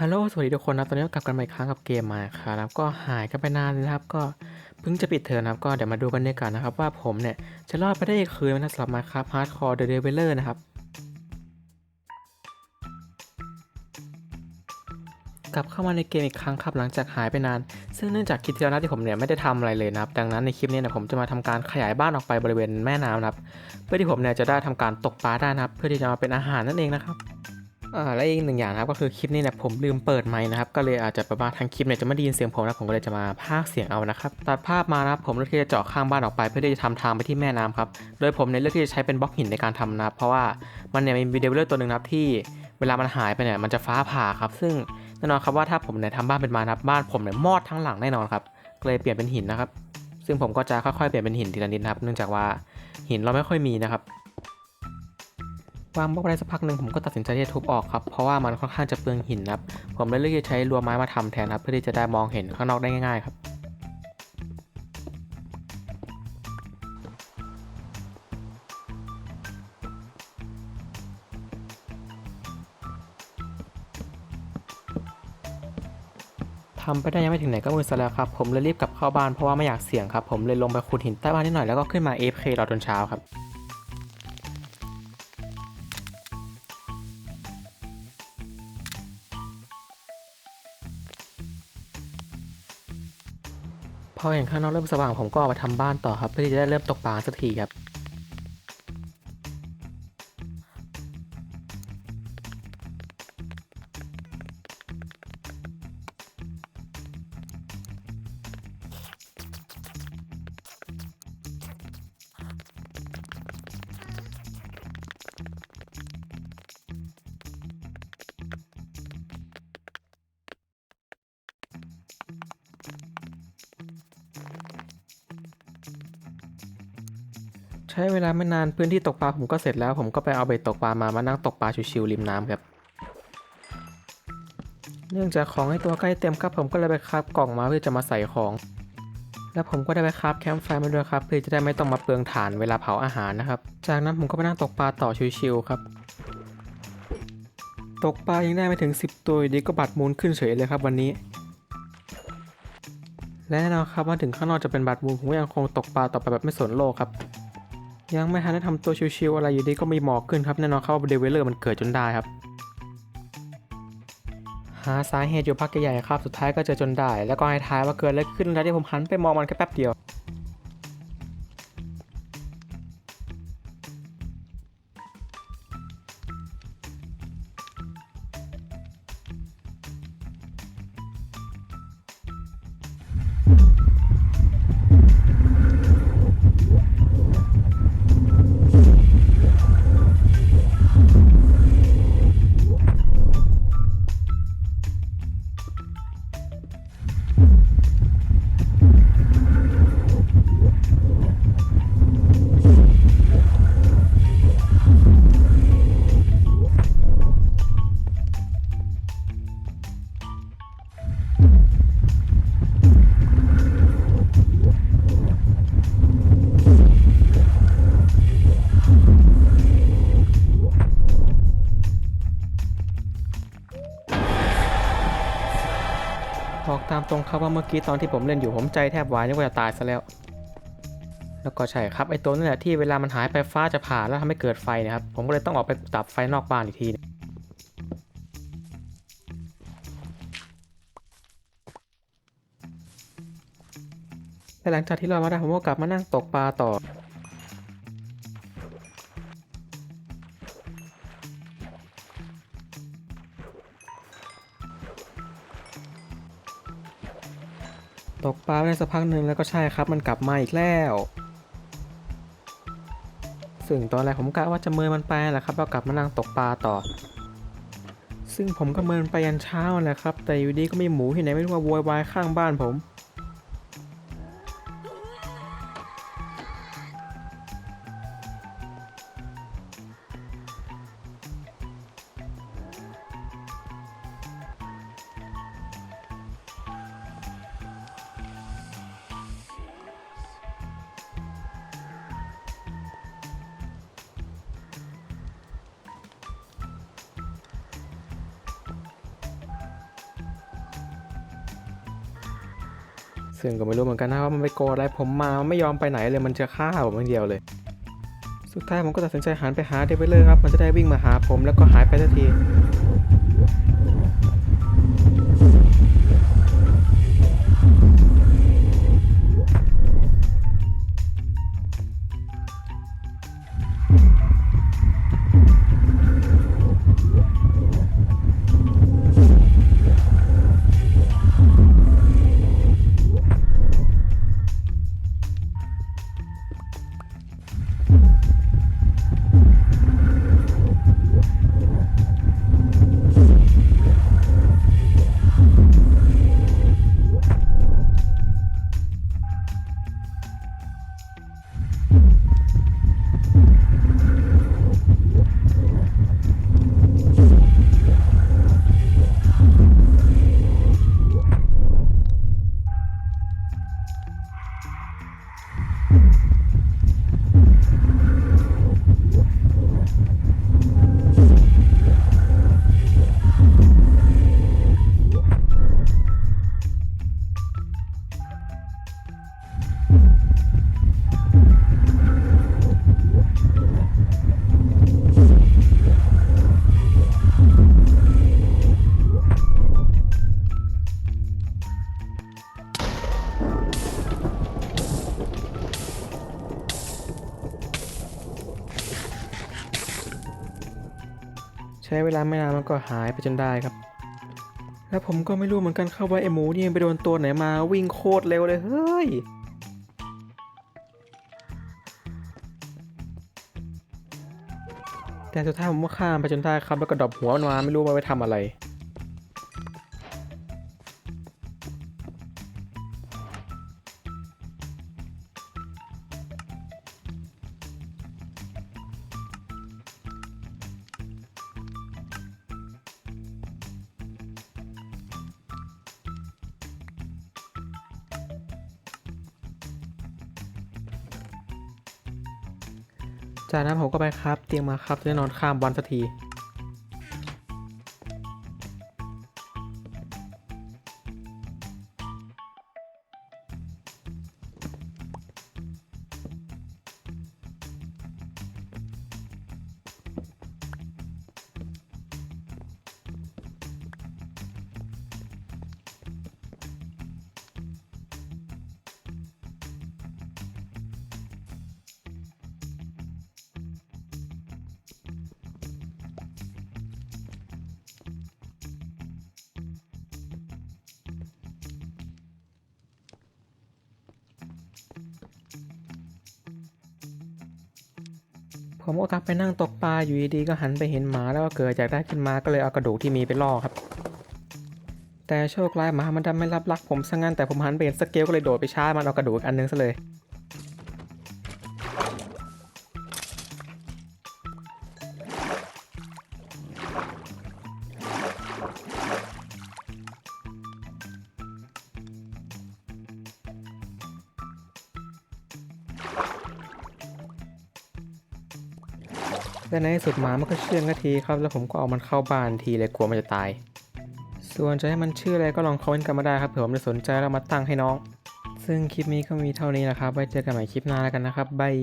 ฮัลโหลสวัสดีทุกคนนะตอนนี้ก็กลับกันมาอีกครั้งกับเกมมาครับก็หายกันไปนานเลยนะครับ ก็เพิ่งจะปิดเทอมนะครับ ก็เดี๋ยวมาดูกันดีกว่อนนะครับ ว่าผมเนี่ย จะรอดไปได้อีกคืนไหมนะสำหรับมาครับฮาร์ดคอร์เดอะเดเวลเลอร์นะครับกลับเข้ามาในเกมอีกครั้งครับหลังจากหายไปนาน ซึ่งเนื่องจากคลิปที่แล้วนะที่ผมเนี่ยไม่ได้ทำอะไรเลยนะครับ ดังนั้นในคลิปนี้เนี่ยผมจะมาทำการขยายบ้านออกไปบริเวณแม่น้ำนะครับ เพื่อที่ผมเนี่ยจะได้ทำการตกปลาได้นะครับ เพื่อที่จะมาเป็นอาหารนั่นเองนะครับ อ่าและอีกหนึ่งอย่างนะครับก็คือคลิปนี้เนี่ยผมลืมเปิดไมค์นะครับก็เลยอาจจะประมาณทางคลิปเนี่ยจะไม่ได้ยินเสียงผมนะผมก็เลยจะมาพากเสียงเอานะครับตัดภาพมานะครับผมเลือกที่จะเจาะข้างบ้านออกไป เพื่อที่จะทำทางไปที่แม่น้ำครับโดยผมเนี่ยเลือกที่จะใช้เป็นบล็อกหินในการทำนะครับเพราะว่ามันเนี่ยมีเดเวลเลอร์ตัวหนึ่งนะครับที่เวลามันหายไปเนี่ยมันจะฟ้าผ่าครับ ซึ่งแน่นอนครับว่าถ้าผมเนี่ยทำบ้านเป็นไม้นะครับบ้านผมเนี่ยมอดทั้งหลังแน่นอนครับก็เลยเปลี่ยนเป็นหินนะครับซึ่งผมก็จะค่อยๆเปลี่ยนเป็นหินทีละนิดนะครับ เนื่องจากว่าหินเราไม่ค่อยมีนะครับ วางบล็อกไปได้สักพักหนึ่งผมก็ตัดสินใจที่จะทุบออกครับ เพราะว่ามันค่อนข้างจะเปลืองหินครับ ผมเลยเลือกจะใช้รัวไม้มาทำแทนครับ เพื่อที่จะได้มองเห็นข้างนอกได้ง่ายๆครับทำไปได้ยังไม่ถึงไหนก็มือซะแล้วครับ ผมเลยรีบกลับเข้าบ้านเพราะว่าไม่อยากเสี่ยงครับ ผมเลยลงไปขุดหินใต้บ้านนิดหน่อยแล้วก็ขึ้นมา AFK รอจนเช้าครับ พอเห็นข้างนอกเริ่มสว่างผมก็ออกมาทำบ้านต่อครับเพื่อที่จะได้เริ่มตกปลาสักทีครับ ช้เวลาไม่นานพื้นที่ตกปลาผมก็เสร็จแล้ว ผมก็ไปเอาเบ็ดตกปลามามานั่งตกปลาชิวๆริมน้ำครับ เนื่องจากของให้ตัวใกล้เต็มครับ ผมก็เลยไปคาบกล่องมาเพื่อจะมาใส่ของ แล้วผมก็ได้ไปคาบแคมป์ไฟมาด้วยครับเพื่อจะได้ไม่ต้องมาเปลืองถ่านเวลาเผาอาหารนะครับ จากนั้นผมก็ไปนั่งตกปลาต่อชิวๆครับ ตกปลายังได้ไม่ถึง 10 ตัวดีก็บัตรมูลขึ้นเฉยเลยครับวันนี้และแน่นอนครับว่าถึงข้างนอกจะเป็นบัตรมูลผมก็ยังคงตกปลาต่อไปแบบไม่สนโลกครับ ยังไม่ทันได้ทำตัวชิวๆอะไรอยู่ดีก็มีหมอกขึ้นครับแน่นอนครับว่าเดเวลเลอร์มันเกิดจนได้ครับ หาสาเหตุอยู่พักใหญ่ๆครับ สุดท้ายก็เจอจนได้ แล้วก็ให้ท้ายว่าเกิดอะไรขึ้นแล้วที่ผมหันไปมองมันแค่แป๊บเดียว ตรงครับว่าเมื่อกี้ตอนที่ผมเล่นอยู่ผมใจแทบวายนึกว่าจะตายซะแล้ว แล้วก็ใช่ครับไอ้ตัวนั่นแหละที่เวลามันหายไปฟ้าจะผ่าแล้วทำให้เกิดไฟนะครับ ผมก็เลยต้องออกไปดับไฟนอกบ้านอีกทีหนึ่งและหลังจากที่เรามาได้ผมก็กลับมานั่งตกปลาต่อ ตกปลาไปได้สักพักหนึ่งแล้วก็ใช่ครับ มันกลับมาอีกแล้ว ซึ่งตอนแรกผมกะว่าจะเมินมันไปแหละครับแล้วกลับมานั่งตกปลาต่อ ซึ่งผมก็เมินไปยันเช้าแหละครับ แต่อยู่ดีก็มีหมูที่ไหนไม่รู้มาโวยวายข้างบ้านผม ซึ่งก็ไม่รู้เหมือนกันนะว่ามันไปโกอะไรผมมามันไม่ยอมไปไหนเลยมันจะฆ่าผมอย่างเดียวเลย สุดท้ายผมก็ตัดสินใจหันไปหาเดวิลเลอร์ครับมันจะได้วิ่งมาหาผมแล้วก็หายไปทันที ใช้เวลาไม่นานมันก็หายไปจนได้ครับ แล้วผมก็ไม่รู้เหมือนกันครับว่าไอ้หมูนี่ไปโดนตัวไหนมาวิ่งโคตรเร็วเลยเฮ้ยแต่สุดท้ายผมก็ข้ามไปจนได้ครับแล้วก็ดรอปหัวมันมาไม่รู้ว่าไปทำอะไร จากนั้นผมก็ไปครับ เตียงมาครับจะได้นอนข้ามวันสักที ผมก็กลับไปนั่งตกปลาอยู่ดีๆก็หันไปเห็นหมาแล้วก็เกิดจากได้ขึ้นมาก็เลยเอากระดูกที่มีไปล่อครับ แต่โชคร้ายหมามันดันไม่รับรักผมซะงั้นแต่ผมหันไปเห็นสเกลก็เลยโดดไปชาร์จมันเอากระดูกอันนึงซะเลย และในที่สุดหมามันก็เชื่องนาทีครับ แล้วผมก็เอามันเข้าบ้านทีเลยกลัวมันจะตาย ส่วนจะให้มันชื่ออะไรก็ลองคอมเมนต์กันมาได้ครับเผื่อผมจะสนใจแล้วมาตั้งให้น้อง ซึ่งคลิปนี้ก็มีเท่านี้แหละครับไว้เจอกันใหม่คลิปหน้าแล้วกันนะครับบาย